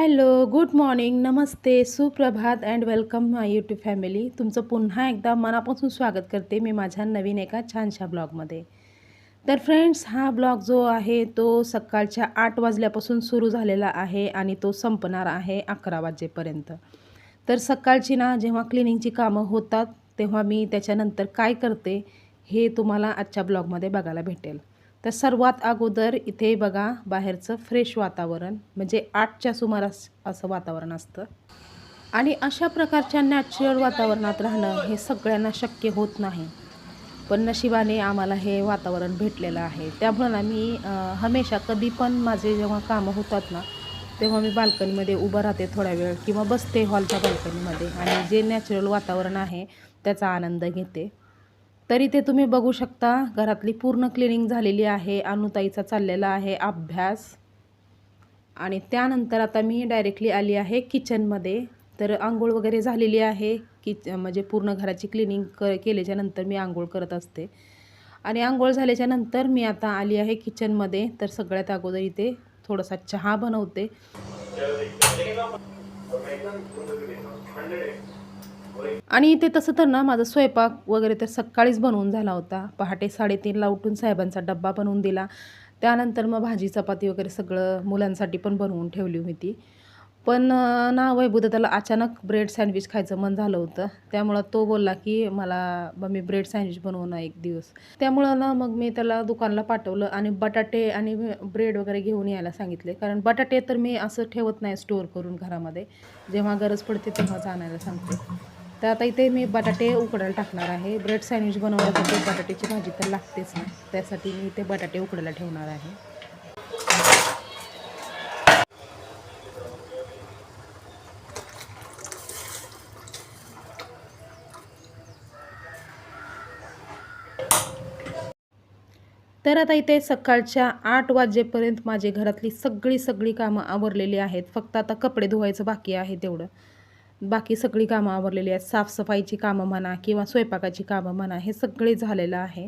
Hello good morning नमस्ते सुप्रभात and welcome my YouTube family तुमचं पुन्हा एकदा मनापासून स्वागत करते मी माझ्या नवीन एका छानशा ब्लॉगमध्ये. तर फ्रेंड्स हा ब्लॉग जो आहे तो सकाळच्या आठ वाजल्यापासून सुरू झालेला आहे आणि तो संपणार आहे अकरा वाजेपर्यंत. तर सकाळची ना जेव्हा क्लिनिंगची कामं होतात तेव्हा मी त्याच्यानंतर काय करते हे तुम्हाला आजच्या ब्लॉगमध्ये बघायला भेटेल. तर सर्वात अगोदर इथे बघा बाहेरचं फ्रेश वातावरण म्हणजे आठच्या सुमारास असं वातावरण असतं. आणि अशा प्रकारच्या नॅचरल वातावरणात राहणं हे सगळ्यांना शक्य होत नाही. पण नशिबाने आम्हाला हे वातावरण भेटलेलं आहे. त्यामुळं ना मी हमेशा कधी पण माझे जेव्हा कामं होतात ना तेव्हा मी बाल्कनीमध्ये उभं राहते थोडा वेळ किंवा बसते हॉलच्या बाल्कनीमध्ये. आणि जे नॅचरल वातावरण आहे त्याचा आनंद घेते. तरी ते तुम्ही बघू शकता. घरातली पूर्ण क्लिनिंग झालेली आहे. अनुताईचा चाललेला आहे अभ्यास. आणि त्यानंतर आता मी डायरेक्टली आली आहे किचनमध्ये तर आंघोळ वगैरे झालेली आहे. किच म्हणजे पूर्ण घराची क्लिनिंग क केल्याच्यानंतर मी आंघोळ करत असते. आणि आंघोळ झाल्याच्यानंतर मी आता आली आहे किचनमध्ये तर सगळ्यात अगोदर इथे थोडासा चहा बनवते. आणि इथे तसं तर ना माझा स्वयंपाक वगैरे तर सकाळीच बनवून झाला होता. पहाटे साडेतीनला उठून साहेबांचा डब्बा बनवून दिला. त्यानंतर मग भाजी चपाती वगैरे सगळं मुलांसाठी पण बनवून ठेवली होती पण ना वैभूदत्ताला अचानक ब्रेड सँडविच खायचं मन झालं होतं. त्यामुळं तो बोलला की मला मी ब्रेड सँडविच बनवू ना एक दिवस. त्यामुळं ना मग मी त्याला दुकानला पाठवलं आणि बटाटे आणि ब्रेड वगैरे घेऊन यायला सांगितले. कारण बटाटे तर मी असं ठेवत नाही स्टोअर करून घरामध्ये. जेव्हा गरज पडते तेव्हाच आणायला सांगते. तर आता इथे मी बटाटे उकडायला टाकणार आहे. ब्रेड सँडविच बनवण्यासाठी बटाट्याची भाजी तर लागतेच ना. त्यासाठी मी इथे बटाटे उकडायला ठेवणार आहे. तर आता इथे सकाळच्या आठ वाजेपर्यंत माझे घरातली सगळी सगळी कामं आवरलेली आहेत. फक्त आता कपडे धुवायचं बाकी आहे तेवढं. बाकी सगळी कामं आवरलेली आहेत. साफसफाईची कामं म्हणा किंवा स्वयंपाकाची कामं म्हणा हे सगळे झालेलं आहे.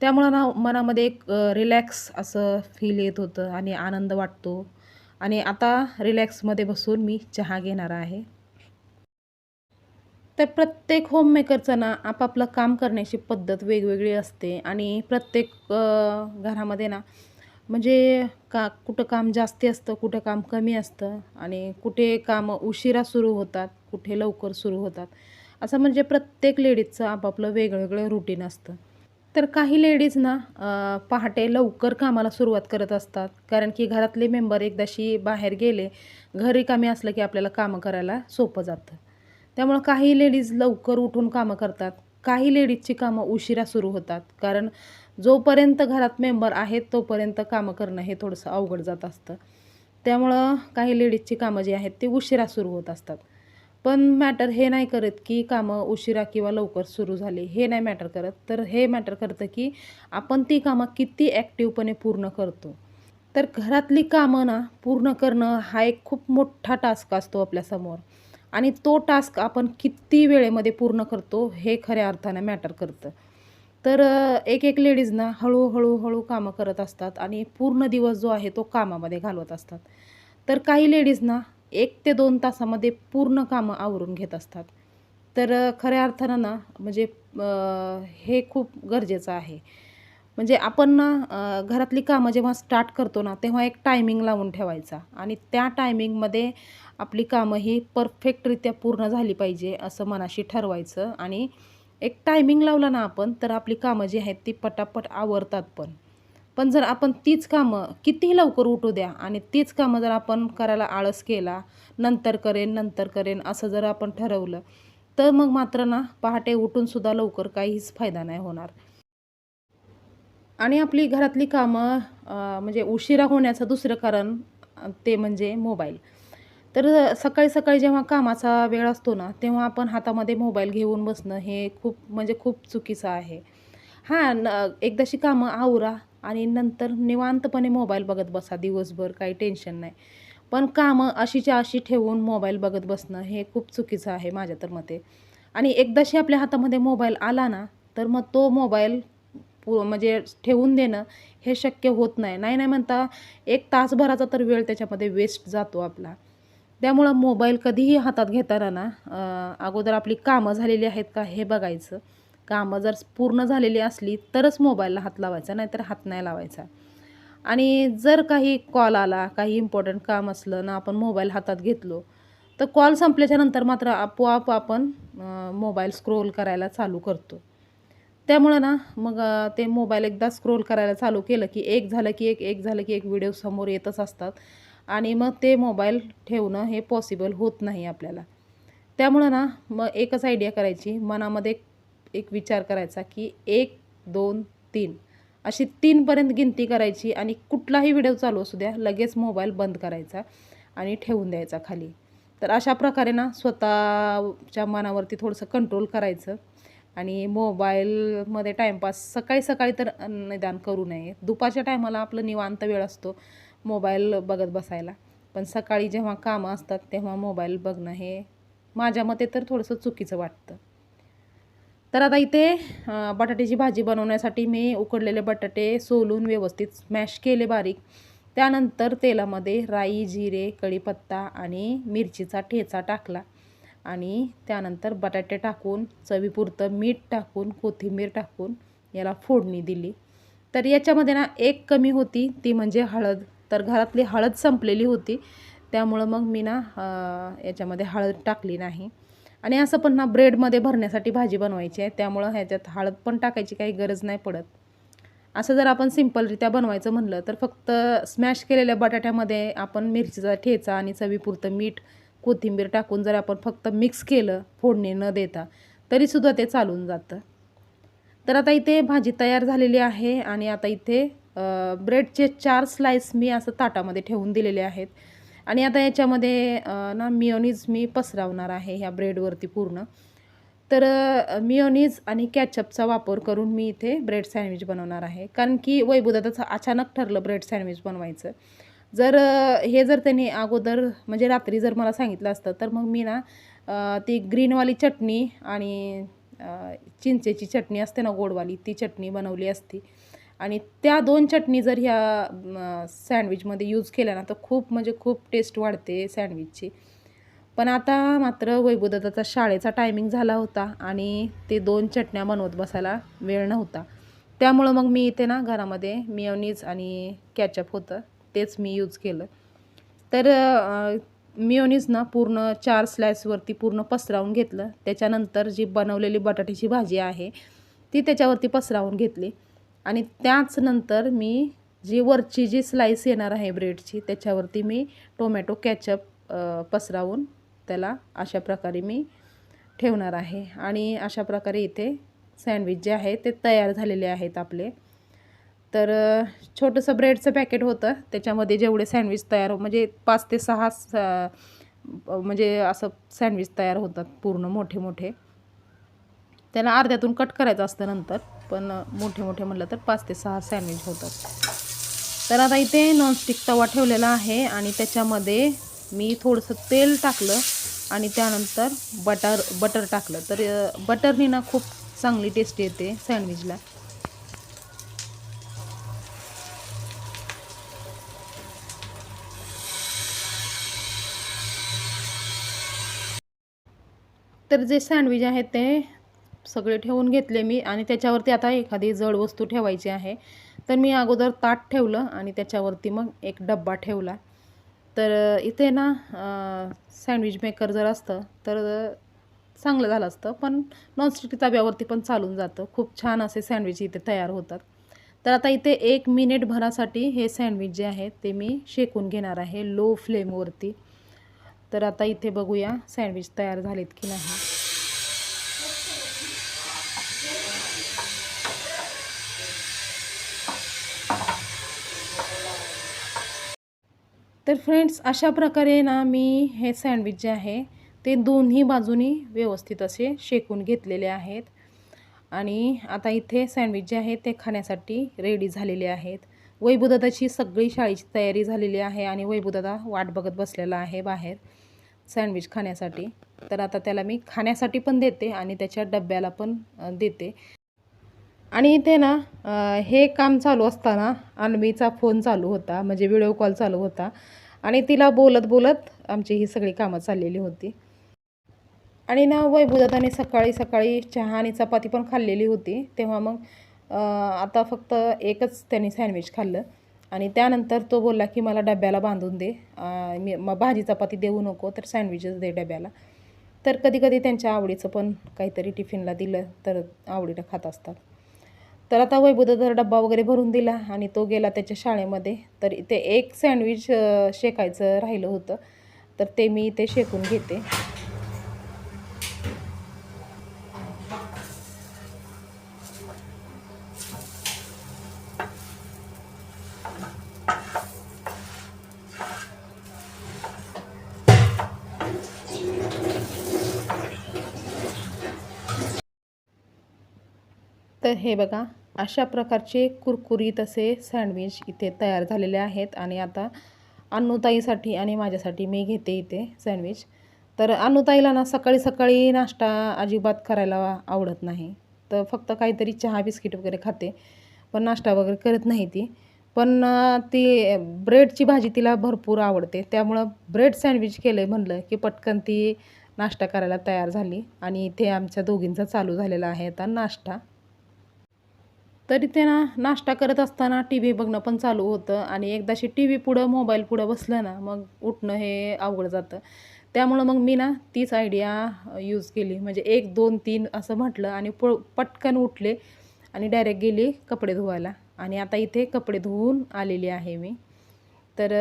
त्यामुळं ना मनामध्ये एक रिलॅक्स असं फील येत होतं आणि आनंद वाटतो. आणि आता रिलॅक्समध्ये बसून मी चहा घेणार आहे. तर प्रत्येक होममेकरचं ना आपापलं काम करण्याची पद्धत वेगवेगळी असते आणि प्रत्येक घरामध्ये ना म्हणजे का कुठं काम जास्ती असतं कुठं काम कमी असतं आणि कुठे कामं उशिरा सुरू होतात कुठे लवकर सुरू होतात. असं म्हणजे प्रत्येक लेडीजचं आपापलं वेगवेगळं रुटीन असतं. तर काही लेडीज ना पहाटे लवकर कामाला सुरुवात करत असतात. कारण की घरातले मेंबर एकदाशी बाहेर गेले घरी कामी असलं की आपल्याला कामं करायला सोपं जातं. त्यामुळं काही लेडीज लवकर उठून कामं करतात. काही लेडीजची कामं उशिरा सुरू होतात. कारण जोपर्यंत घरात मेंबर आहेत तोपर्यंत कामं करणं हे थोडंसं अवघड जात असतं. त्यामुळं काही लेडीजची कामं जी आहेत ती उशिरा सुरू होत असतात. पण मॅटर हे नाही करत की कामं उशिरा किंवा लवकर सुरू झाली. हे नाही मॅटर करत. तर हे मॅटर करतं की आपण ती कामं किती ॲक्टिवपणे पूर्ण करतो. तर घरातली कामं ना पूर्ण करणं हा एक खूप मोठा टास्क असतो आपल्यासमोर आणि तो टास्क आपण किती वेळेमध्ये पूर्ण करतो हे खऱ्या अर्थानं मॅटर करतं. तर एक एक लेडीजना हळूहळू हळू कामं करत असतात आणि पूर्ण दिवस जो आहे तो कामामध्ये घालवत असतात. तर काही लेडीजना एक ते दोन तासामध्ये पूर्ण कामं आवरून घेत असतात. तर खऱ्या अर्थानं ना म्हणजे हे खूप गरजेचं आहे. म्हणजे आपण ना घरातली कामं जेव्हा स्टार्ट करतो ना तेव्हा एक टायमिंग लावून ठेवायचा आणि त्या टायमिंगमध्ये आपली कामं ही परफेक्टरित्या पूर्ण झाली पाहिजे असं मनाशी ठरवायचं आणि एक टायमिंग लावला ना आपण तर आपली कामं जी आहेत ती पटापट आवरतात पण. पण जर आपण तीच कामं कितीही लवकर उठू द्या आणि तीच कामं जर आपण करायला आळस केला नंतर करेन नंतर करेन असं जर आपण ठरवलं तर मग मात्र ना पहाटे उठूनसुद्धा लवकर काहीच फायदा नाही होणार. आणि आपली घरातली कामं म्हणजे उशिरा होण्याचं दुसरं कारण ते म्हणजे मोबाईल. तर सकाळी सकाळी जेव्हा कामाचा वेळ असतो ना तेव्हा आपण हातामध्ये मोबाईल घेऊन बसणं हे खूप म्हणजे खूप चुकीचं आहे. हां न एकदाशी कामं आवरा आणि नंतर निवांतपणे मोबाईल बघत बसा. दिवसभर काही टेन्शन नाही. पण कामं अशीच्या अशी ठेवून मोबाईल बघत बसणं हे खूप चुकीचं आहे माझ्या तर मते. आणि एकदाशी आपल्या हातामध्ये मोबाईल आला ना तर मग तो मोबाईल पु म्हणजे ठेवून देणं हे शक्य होत नाही. नाही नाही म्हणता एक तासभराचा तर वेळ त्याच्यामध्ये वेस्ट जातो आपला. त्यामुळं मोबाईल कधीही हातात घेताना ना अगोदर आपली कामं झालेली आहेत का हे बघायचं. कामं जर पूर्ण झालेली असली तरच मोबाईलला हात लावायचा नाहीतर हात नाही लावायचा. आणि जर काही कॉल आला काही इम्पॉर्टंट काम असलं ना आपण मोबाईल हातात घेतलो तर कॉल संपल्याच्या नंतर मात्र आपोआप आपण मोबाईल स्क्रोल करायला चालू करतो. त्यामुळं ना मग ते मोबाईल एकदा स्क्रोल करायला चालू केलं की एक झालं की एक एक झालं की एक व्हिडिओ समोर येतच असतात. आणि मग ते मोबाईल ठेवणं हे पॉसिबल होत नाही आपल्याला. त्यामुळं ना मग एकच आयडिया करायची. मनामध्ये एक- विचार करायचा की एक दोन तीन अशी तीनपर्यंत गिनती करायची आणि कुठलाही व्हिडिओ चालू असू द्या लगेच मोबाईल बंद करायचा आणि ठेवून द्यायचा खाली. तर अशा प्रकारे ना स्वतःच्या मनावरती थोडंसं कंट्रोल करायचं आणि मोबाईलमध्ये टाईमपास सकाळी सकाळी तर निदान करू नये. दुपारच्या टायमाला आपलं निवांत वेळ असतो. मोबाईल बघत बसायला. पण सकाळी जेव्हा कामं असतात तेव्हा मोबाईल बघणं हे माझ्या मते तर थोडंसं चुकीचं वाटतं. तर आता इथे बटाट्याची भाजी बनवण्यासाठी मी उकडलेले बटाटे सोलून व्यवस्थित स्मॅश केले बारीक. त्यानंतर तेलामध्ये राई जिरे कढीपत्ता आणि मिरचीचा ठेचा टाकला आणि त्यानंतर बटाटे टाकून चवीपुरतं मीठ टाकून कोथिंबीर टाकून याला फोडणी दिली. तर याच्यामध्ये ना एक कमी होती ती म्हणजे हळद. तर घरातली हळद संपलेली होती. त्यामुळं मग मी ना याच्यामध्ये हळद टाकली नाही. आणि असं पण ना ब्रेडमध्ये भरण्यासाठी भाजी बनवायची आहे. त्यामुळं ह्याच्यात हळद पण टाकायची काही गरज नाही पडत. असं जर आपण सिम्पलरित्या बनवायचं म्हणलं तर फक्त स्मॅश केलेल्या बटाट्यामध्ये आपण मिरचीचा ठेचा आणि चवीपुरतं मीठ कोथिंबीर टाकून जर आपण फक्त मिक्स केलं फोडणी न देता तरीसुद्धा ते चालून जातं. तर आता इथे भाजी तयार झालेली आहे आणि आता इथे ब्रेडचे चार स्लाइस मी असं ताटामध्ये ठेवून दिलेले आहेत. आणि आता याच्यामध्ये ना मिओनीज मी पसरवणार आहे ह्या ब्रेडवरती पूर्ण. तर मिओनीज आणि कॅचअपचा वापर करून मी इथे ब्रेड सँडविच बनवणार आहे. कारण की वैभुदाचं अचानक ठरलं ब्रेड सँडविच बनवायचं. जर हे जर त्यांनी अगोदर म्हणजे रात्री जर मला सांगितलं असतं तर मग मी ना ती ग्रीनवाली चटणी आणि चिंचेची चटणी असते ना गोडवाली ती चटणी बनवली असती. आणि त्या दोन चटणी जर ह्या सँडविचमध्ये यूज केल्या ना तर खूप म्हणजे खूप टेस्ट वाढते सँडविचची पण आता मात्र वैभवदत्ताचा शाळेचा टायमिंग झाला होता आणि ते दोन चटण्या बनवत बसायला वेळ नव्हता. त्यामुळं मग मी इथे ना घरामध्ये मिओनीज आणि कॅचअप होतं तेच मी यूज केलं. तर मिओनीज ना पूर्ण चार स्लाइसवरती पूर्ण पसरावून घेतलं. त्याच्यानंतर जी बनवलेली बटाट्याची भाजी आहे ती त्याच्यावरती पसरावून घेतली. आणि त्याच नंतर मी जी वरची जी स्लाईस येणार आहे ब्रेडची त्याच्यावरती मी टोमॅटो कॅचअप पसरावून त्याला अशा प्रकारे मी ठेवणार आहे. आणि अशा प्रकारे इथे सँडविच जे आहे ते तयार झालेले आहेत आपले. तर छोटंसं ब्रेडचं पॅकेट होतं. त्याच्यामध्ये जेवढे सँडविच तयार हो म्हणजे पाच ते सहा म्हणजे असं सँडविच तयार होतात पूर्ण मोठे मोठे त्याला अर्ध्यातून कट करायचं असतं नंतर. पण मोठे मोठे म्हटलं तर पाच ते सहा सँडविच होतात. तर आता इथे नॉनस्टिक तवा ठेवलेला आहे आणि त्याच्यामध्ये मी थोडंसं तेल टाकलं आणि त्यानंतर बटर बटर टाकलं. तर बटरनी ना खूप चांगली टेस्ट येते सँडविचला तर जे सँडविच आहेत ते सगळे ठेवून घेतले मी आणि त्याच्यावरती आता एखादी जड वस्तू ठेवायची आहे. तर मी अगोदर ताट ठेवलं आणि त्याच्यावरती मग एक डब्बा ठेवला. तर इथे ना सँडविच मेकर जर असतं तर चांगलं झालं असतं. पण नॉनस्टिक तव्यावरती पण चालून जातं. खूप छान असे सँडविच इथे तयार होतात. तर आता इथे एक मिनिट भरासाठी हे सँडविच जे आहे ते मी शेकून घेणार आहे लो फ्लेमवरती तर आता इथे बघूया सँडविच तयार झालेत की नाही. तर फ्रेंड्स अशा प्रकारे ना मी हे सँडविच जे आहे ते दोन्ही बाजूनी व्यवस्थित असे शेकून घेतलेले आहेत. आणि आता इथे सँडविच जे आहे ते खाण्यासाठी रेडी झालेले आहेत. वैभुदादाची सगळी शाळेची तयारी झालेली आहे आणि वैभुदादा वाट बघत बसलेला आहे बाहेर सँडविच खाण्यासाठी. तर आता त्याला मी खाण्यासाठी पण देते आणि त्याच्या डब्याला पण देते. आणि इथे ना हे काम चालू असताना अन्वीचा फोन चालू होता म्हणजे व्हिडिओ कॉल चालू होता. आणि तिला बोलत बोलत आमची ही सगळी कामं चाललेली होती. आणि ना वैभवदादाने सकाळी सकाळी चहा आणि चपाती पण खाल्लेली होती. तेव्हा मग आता फक्त एकच त्यांनी सँडविच खाल्लं. आणि त्यानंतर तो बोलला की मला डब्याला बांधून दे. मी मग भाजी चपाती देऊ नको तर सँडविचच दे डब्याला. तर कधी कधी त्यांच्या आवडीचं पण काहीतरी टिफिनला दिलं तर आवडीनं खात असतात. तर आता वैभवदादा डब्बा वगैरे भरून दिला आणि तो गेला त्याच्या शाळेमध्ये. तर इथे एक सँडविच शेकायचं राहिलं होतं. तर ते मी इथे शेकून घेते. तर हे बघा अशा प्रकारचे कुरकुरीत असे सँडविच इथे तयार झालेले आहेत आणि आता अन्नुताईसाठी आणि माझ्यासाठी मी घेते इथे सँडविच. तर अन्नूताईला ना सकाळी सकाळी नाश्ता अजिबात करायला आवडत नाही. तर फक्त काहीतरी चहा बिस्किट वगैरे खाते. पण नाश्ता वगैरे करत नाही ती. पण ती ब्रेडची भाजी तिला भरपूर आवडते. त्यामुळं ब्रेड सँडविच केलं आहे म्हणलं की पटकन ती नाश्ता करायला तयार झाली. आणि इथे आमच्या दोघींचा चालू झालेला आहे आता नाश्ता. तरी ते ना नाश्ता करत असताना टी व्ही बघणं पण चालू होतं आणि एकदाशी टी व्ही पुढं मोबाईल पुढं बसलं ना मग उठणं हे अवघड जातं. त्यामुळं मग मी ना तीच आयडिया यूज केली. म्हणजे एक दोन तीन असं म्हटलं आणि प पटकन उठले आणि डायरेक्ट गेली कपडे धुवायला. आणि आता इथे कपडे धुवून आलेली आहे मी. तर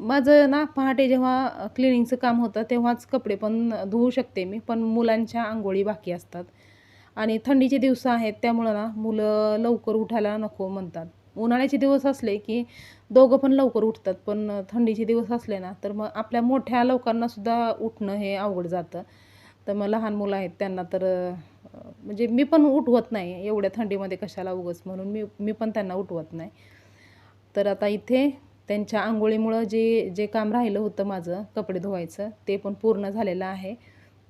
माझं ना पहाटे जेव्हा क्लिनिंगचं काम होतं तेव्हाच कपडे पण धुवू शकते मी पण मुलांच्या आंघोळी बाकी असतात. आणि थंडीचे दिवस आहेत त्यामुळं ना मुलं लवकर उठायला नको म्हणतात. उन्हाळ्याचे दिवस असले की दोघं पण लवकर उठतात पण थंडीचे दिवस असले ना तर मग आपल्या मोठ्या लोकांनासुद्धा उठणं हे अवघड जातं. तर मग लहान मुलं आहेत त्यांना तर म्हणजे मी पण उठवत नाही एवढ्या थंडीमध्ये कशाला उगच म्हणून. मी मी पण त्यांना उठवत नाही. तर आता इथे त्यांच्या आंघोळीमुळं जे जे काम राहिलं होतं माझं कपडे धुवायचं ते पण पूर्ण झालेलं आहे.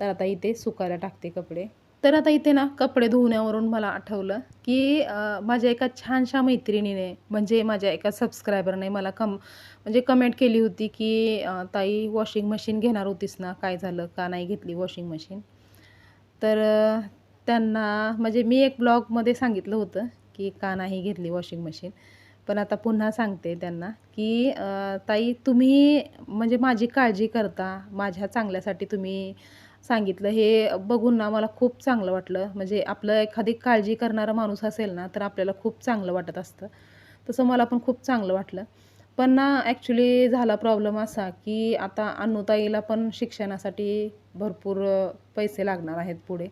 तर आता इथे सुकायला टाकते कपडे. तर आता इथे ना कपडे धुवण्यावरून मला आठवलं की माझ्या एका छानशा मैत्रिणीने म्हणजे माझ्या एका सबस्क्रायबरने मला कम म्हणजे कमेंट केली होती की ताई वॉशिंग मशीन घेणार होतीस ना? काय झालं? का नाही घेतली वॉशिंग मशीन तर त्यांना म्हणजे मी एक ब्लॉगमध्ये सांगितलं होतं की का नाही घेतली वॉशिंग मशीन पण आता पुन्हा सांगते त्यांना की ताई तुम्ही म्हणजे माझी काळजी करता माझ्या चांगल्यासाठी तुम्ही सांगितलं. हे बघून ना मला खूप चांगलं वाटलं. म्हणजे आपलं एखादी काळजी करणारा माणूस असेल ना तर आपल्याला खूप चांगलं वाटत असतं. तसं मला पण खूप चांगलं वाटलं. पण ना ॲक्च्युली झाला प्रॉब्लेम असा की आता अनुताईला पण शिक्षणासाठी भरपूर पैसे लागणार आहेत पुढे.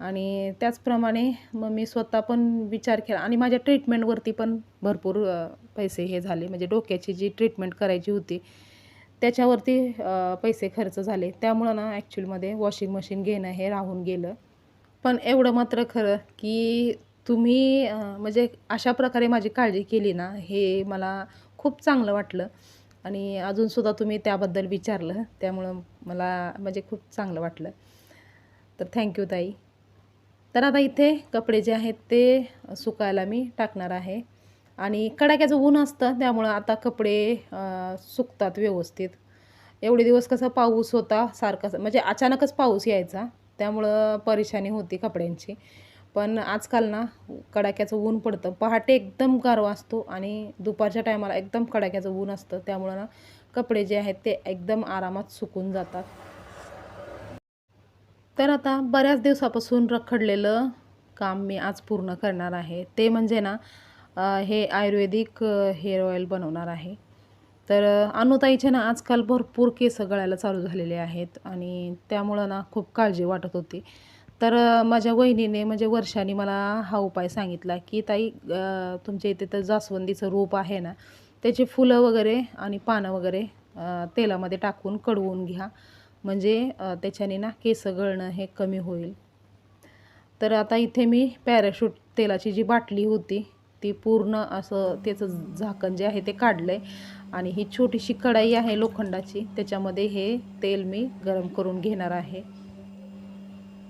आणि त्याचप्रमाणे मग मी स्वतः पण विचार केला. आणि माझ्या ट्रीटमेंटवरती पण भरपूर पैसे हे झाले. म्हणजे डोक्याची जी ट्रीटमेंट करायची होती त्याच्यावरती पैसे खर्च झाले. त्यामुळं ना ॲक्च्युअलमध्ये वॉशिंग मशीन घेणं हे राहून गेलं. पण एवढं मात्र खरं की तुम्ही म्हणजे अशा प्रकारे माझी काळजी केली ना हे मला खूप चांगलं वाटलं. आणि अजूनसुद्धा तुम्ही त्याबद्दल विचारलं त्यामुळं मला म्हणजे खूप चांगलं वाटलं. तर थँक्यू ताई. तर आता इथे कपडे जे आहेत ते सुकायला मी टाकणार आहे. आणि कडाक्याचं ऊन असतं त्यामुळं आता कपडे सुकतात व्यवस्थित. एवढे दिवस कसं पाऊस होता सारखा म्हणजे अचानकच पाऊस यायचा त्यामुळं परेशानी होती कपड्यांची. पण आजकाल ना कडाक्याचं ऊन पडतं. पहाटे एकदम गारवा असतो आणि दुपारच्या टायमाला एकदम कडाक्याचं ऊन असतं. त्यामुळं ना कपडे जे आहेत ते एकदम आरामात सुकून जातात. तर आता बऱ्याच दिवसापासून रखडलेलं काम मी आज पूर्ण करणार आहे. ते म्हणजे ना हे आयुर्वेदिक हेअर ऑइल बनवणार आहे. तर अनुताईचे ना आजकाल भरपूर केस गळायला चालू झालेले आहेत आणि त्यामुळं ना खूप काळजी वाटत होती. तर माझ्या वहिनीने म्हणजे वर्षाने मला हा उपाय सांगितला की ताई तुमच्या इथे तर जास्वंदीचं रोप आहे ना त्याची फुलं वगैरे आणि पानं वगैरे तेलामध्ये टाकून कडवून घ्या. म्हणजे त्याच्याने ना केस गळणं हे कमी होईल. तर आता इथे मी पॅराशूट तेलाची जी बाटली होती ती पूर्ण असं त्याचं झाकण जे आहे ते काढलं आहे आणि ही छोटीशी कढाई आहे लोखंडाची त्याच्यामध्ये हे तेल मी गरम करून घेणार आहे.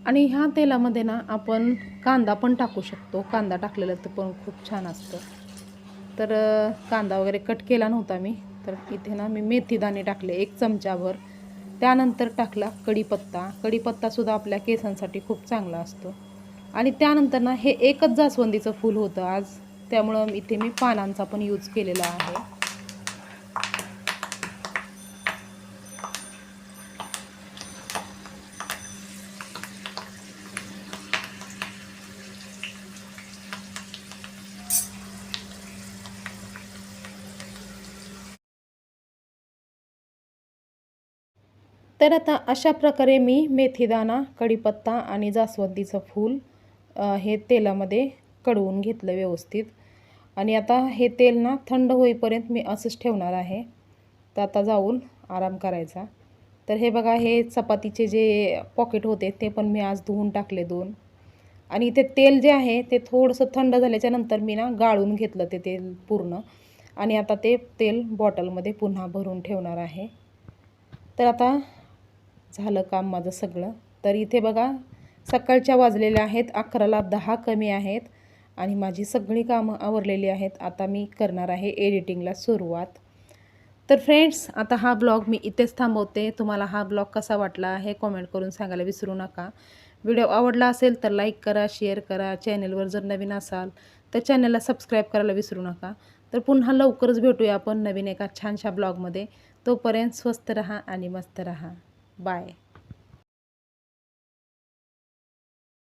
आणि ह्या तेलामध्ये ना आपण कांदा पण टाकू शकतो. कांदा टाकलेला तर पण खूप छान असतं. तर कांदा वगैरे कट केला नव्हता मी. तर इथे ना मी मेथीदाणे टाकले एक चमचाभर त्यानंतर टाकला कढीपत्ता. कढीपत्तासुद्धा आपल्या केसांसाठी खूप चांगला असतो. आणि त्यानंतर ना हे एकच जास्वंदीचं फूल होतं आज. त्यामुळं इथे मी पानांचा पण यूज केलेला आहे. तर आता अशा प्रकारे मी मेथीदाणा कढीपत्ता आणि जास्वंदीचं फूल हे तेलामध्ये कडवून घेतलं व्यवस्थित. आणि आता हे तेल ना थंड होईपर्यंत मी असंच ठेवणार आहे. तर आता जाऊन आराम करायचा. तर हे बघा हे चपातीचे जे पॉकेट होते ते पण मी आज धुवून टाकले दोन. आणि ते तेल जे आहे ते थोडंसं थंड झाल्याच्यानंतर मी ना गाळून घेतलं ते तेल पूर्ण. आणि आता ते तेल बॉटलमध्ये पुन्हा भरून ठेवणार आहे. तर आता झालं काम माझं सगळं. तर इथे बघा सकाळच्या वाजलेल्या आहेत अकराला दहा कमी आहेत. आणि माझी सगळी कामं आवरलेली आहेत. आता मी करणार आहे एडिटिंगला सुरुवात. तर फ्रेंड्स आता हा ब्लॉग मी इथेच थांबवते. तुम्हाला हा ब्लॉग कसा वाटला हे कॉमेंट करून सांगायला विसरू नका. व्हिडिओ आवडला असेल तर लाईक करा शेअर करा. चॅनलवर जर नवीन असाल तर चॅनलला सबस्क्राईब करायला विसरू नका. तर पुन्हा लवकरच भेटूया आपण नवीन एका छानशा ब्लॉगमध्ये. तोपर्यंत स्वस्त रहा आणि मस्त रहा. बाय.